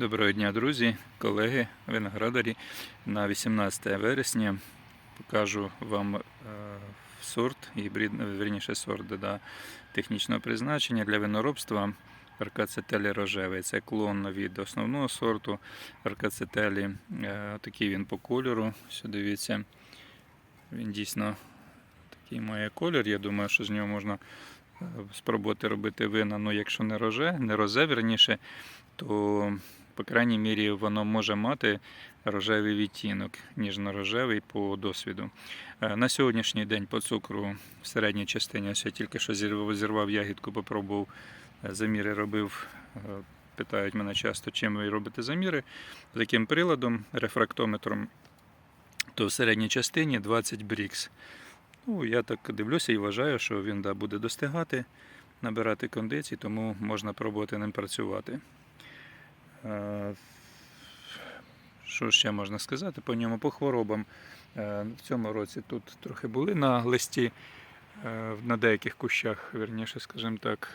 Доброго дня, друзі, колеги, виноградарі. На 18 вересня покажу вам е, сорт, гібрид, верніше сорт да, технічного призначення для виноробства Аркацетелі рожевий. Це клон від основного сорту Аркацетелі. Е, Такий він по кольору. Все дивіться, він дійсно такий має колір. Я думаю, що з нього можна е, спробувати робити вина. Ну, якщо не роже, не розе, верніше, то по крайній мірі воно може мати рожевий відтінок, ніжно-рожевий по досвіду. Е, На сьогоднішній день по цукру в середній частині, ось я тільки що зірвав, ягідку, попробував, е, заміри робив. Питають мене часто, чим ви робите заміри. Таким приладом, рефрактометром, то в середній частині 20 брікс. Ну, я так дивлюся і вважаю, що він да, буде достигати, набирати кондиції, тому можна пробувати ним працювати. Е, Що ще можна сказати по ньому? По хворобам. Е, В цьому році тут трохи були на листі, е, на деяких кущах, верніше, скажімо так,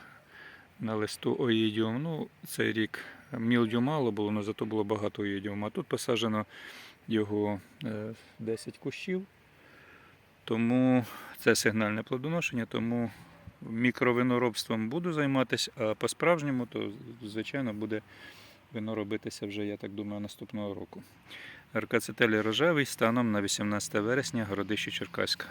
на листу оїдіум. Ну, цей рік мілдю мало було, але зато було багато оїдіуму. А тут посаджено його е, 10 кущів. Тому це сигнальне плодоношення, тому мікровиноробством буду займатися, а по-справжньому, то, звичайно, буде вино робитися вже, я так думаю, наступного року. РКЦТЛ рожевий станом на 18 вересня, городище Черкаська.